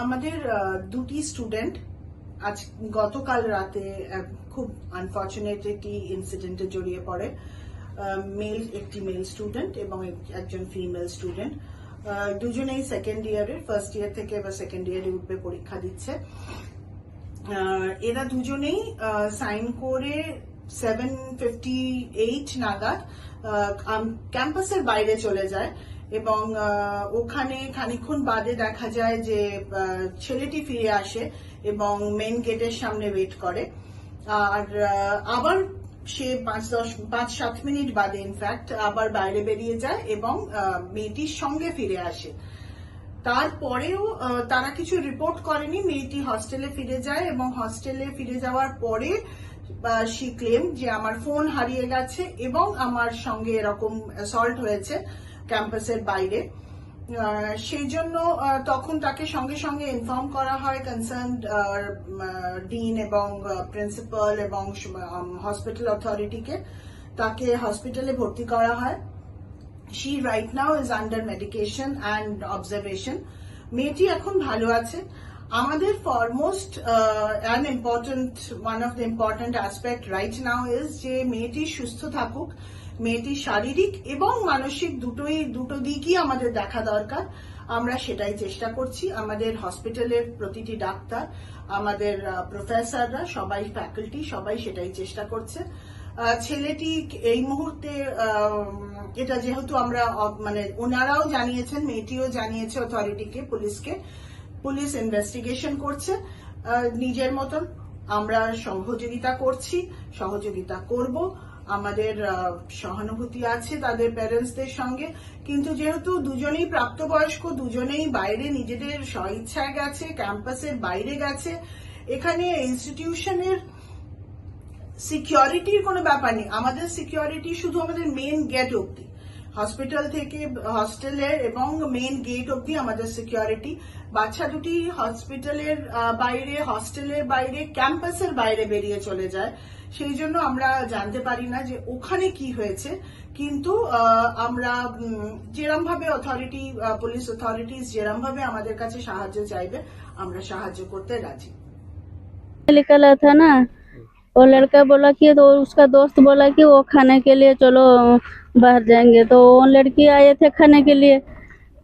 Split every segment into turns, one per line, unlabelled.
আমাদের দুটি স্টুডেন্ট আজ গতকাল রাতে খুব আনফর্চুনেট একটি ইনসিডেন্টে জড়িয়ে পড়ে। মেল একটি মেল স্টুডেন্ট এবং একজন ফিমেল স্টুডেন্ট দুজনেই সেকেন্ড ইয়ারের ফার্স্ট ইয়ার থেকে এবার সেকেন্ড ইয়ারে উঠবে, পরীক্ষা দিচ্ছে। এরা দুজনেই সাইন করে সেভেন ফিফটি এইট নাগাদ ক্যাম্পাসের বাইরে চলে যায়। এবং ওখানে খানিকক্ষণ বাদে দেখা যায় যে ছেলেটি ফিরে আসে এবং মেন গেটের সামনে ওয়েট করে। আর আবার সে পাঁচ দশ, পাঁচ সাত মিনিট বাদে ইনফ্যাক্ট আবার বাইরে বেরিয়ে যায় এবং মেয়েটির সঙ্গে ফিরে আসে। তারপরেও তারা কিছু রিপোর্ট করেনি, মেয়েটি হস্টেলে ফিরে যায় এবং হস্টেলে ফিরে যাওয়ার পরে শি ক্লেম যে আমার ফোন হারিয়ে গেছে এবং আমার সঙ্গে এরকম অ্যাসল্ট হয়েছে। ক্যাম্পাসের বাইরে। সেই জন্য তখন তাকে সঙ্গে সঙ্গে ইনফর্ম করা হয় কনসার্ন ডিন এবং প্রিন্সিপাল এবং হসপিটাল অথরিটিকে তাকে হসপিটালে ভর্তি করা হয়। She right now is under medication and observation মেয়েটি এখন ভালো আছে। আমাদের foremost an important one of the important aspect right now is যে মেয়েটি সুস্থ থাকুক, মেয়েটি শারীরিক এবং মানসিক দুটোই, দুটো দিকই আমাদের দেখা দরকার। আমরা সেটাই চেষ্টা করছি। আমাদের হসপিটালের প্রতিটি ডাক্তার, আমাদের প্রফেসররা, সবাই ফ্যাকাল্টি, সবাই সেটাই চেষ্টা করছে। ছেলেটি এই মুহূর্তে এটা যেহেতু আমরা মানে ওনারাও জানিয়েছেন, মেয়েটিও জানিয়েছে অথরিটিকে পুলিশকে পুলিশ ইনভেস্টিগেশন করছে। নিজের মতন আমরা সহযোগিতা করছি, সহযোগিতা করব। আমাদের সহানুভূতি আছে তাদের প্যারেন্টসদের সঙ্গে। কিন্তু যেহেতু দুজনেই প্রাপ্তবয়স্ক, দুজনেই বাইরে নিজেদের স্বইচ্ছায় গেছে ক্যাম্পাসের বাইরে গেছে, এখানে ইনস্টিটিউশনের সিকিউরিটির কোনো ব্যাপার নেই। আমাদের সিকিউরিটি শুধু আমাদের মেন গেট অব্দি হসপিটাল থেকে হস্টেলের এবং মেন গেট অব্দি আমাদের সিকিউরিটি বাচ্চা দুটি হসপিটালের আহ, বাইরে হস্টেলের বাইরে ক্যাম্পাসের বাইরে বেরিয়ে চলে যায় সেই জন্য আমরা জানতে পারি না যে ওখানে কি হয়েছে কিন্তু আহ, আমরা যেরম ভাবে অথরিটি পুলিশ অথরিটিস যেরম ভাবে আমাদের কাছে সাহায্য চাইবে আমরা সাহায্য করতে রাজি
निकला था ना वो लड़का बोला कि तो उसका दोस्त बोला कि वो खाने के लिए चलो बाहर जाएँगे। तो वो लड़की आए थे खाने के लिए।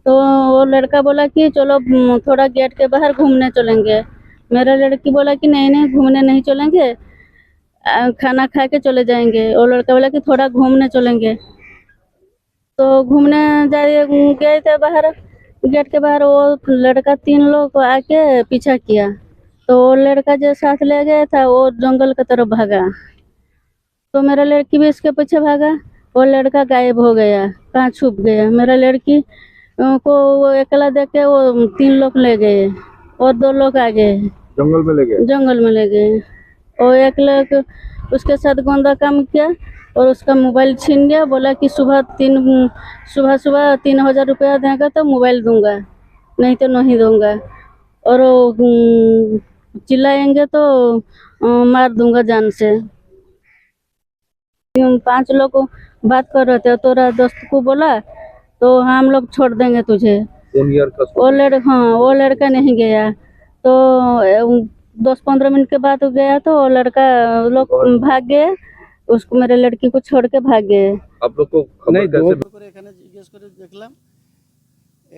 तो वो लड़का बोला कि चलो थोड़ा गेट के बाहर घूमने चलेंगे। मेरा लड़की बोला कि नहीं नहीं, घूमने नहीं चलेंगे। खाना खा के चले जाएँगे। वो लड़का बोला कि थोड़ा घूमने चलेंगे। तो घूमने जाए गए थे बाहर। गेट के बाहर वो लड़का तीन लोग आके पीछा किया। तो वो लड़का जो साथ ले गया था वो जंगल की तरफ़ भागा। तो मेरा लड़की भी इसके पीछे भागा वो लड़का गायब हो गया कहाँ छुप गया। मेरा लड़की को वो अकेला देख के वो तीन लोग ले गए और दो लोग आ गए।
जंगल में ले गए?
जंगल में ले गए। और एक लोग उसके साथ गंदा काम किया और उसका मोबाइल छीन गया बोला कि सुबह तीन सुबह सुबह तीन हज़ार रुपया देगा तो मोबाइल दूँगा नहीं तो नहीं दूँगा। और वो, चिल्लाएंगे तो अ, मार दूंगा जान से हम पांच लोग बात कर रहे थे तोरा दोस्त को बोला तो हम लोग छोड़ देंगे तुझे
वन ईयर का
वो लड़ हाँ वो लड़का नहीं गया तो अ, दस पंद्रह मिनट के बाद वो गया तो वो लड़का लोग भाग गए उसको मेरे लड़की को छोड़ के भाग गए
आप लोग को खबर कैसे
ভালো করে এখানে জিজ্ঞেস করে দেখলাম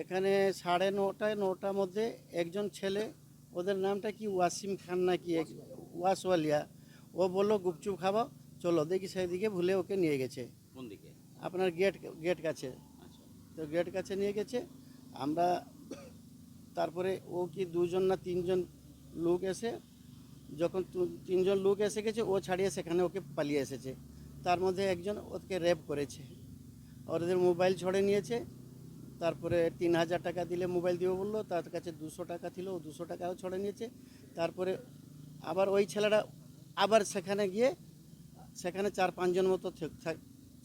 এখানে সাড়ে নটায় নটার মধ্যে একজন ছেলে ওদের নামটা কি ওয়াসিম খান না কি ওয়াসওয়ালিয়া? ও বলল গুপচুপ খাব চলো দেখি সেদিকে ভুলে ওকে নিয়ে গেছে।
কোন দিকে?
আপনার গেট গেট কাছে।
আচ্ছা।
তো গেট কাছে নিয়ে গেছে। আমরা তারপরে ও কি দুজন না তিনজন লোক এসে যখন তিনজন লোক এসে গেছে ও ছাড়িয়ে সেখানে ওকে পালিয়ে এসেছে। তার মধ্যে একজন ওকে রেপ করেছে। ওদের মোবাইল ছড়ে নিয়েছে। তারপরে তিন হাজার টাকা দিলে মোবাইল দিব বলল, তার কাছে দুশো টাকা ছিল, ও দুশো টাকাও ছড়ে নিয়েছে। তারপরে আবার ওই ছেলেটা আবার সেখানে গিয়ে, সেখানে চার পাঁচজন মতো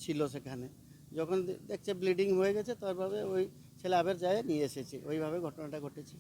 ছিল সেখানে। যখন দেখছে ব্লিডিং হয়ে গেছে, তারপরে ওই ছেলে আবার যায় নিয়ে এসেছে। ওইভাবে ঘটনাটা ঘটেছে।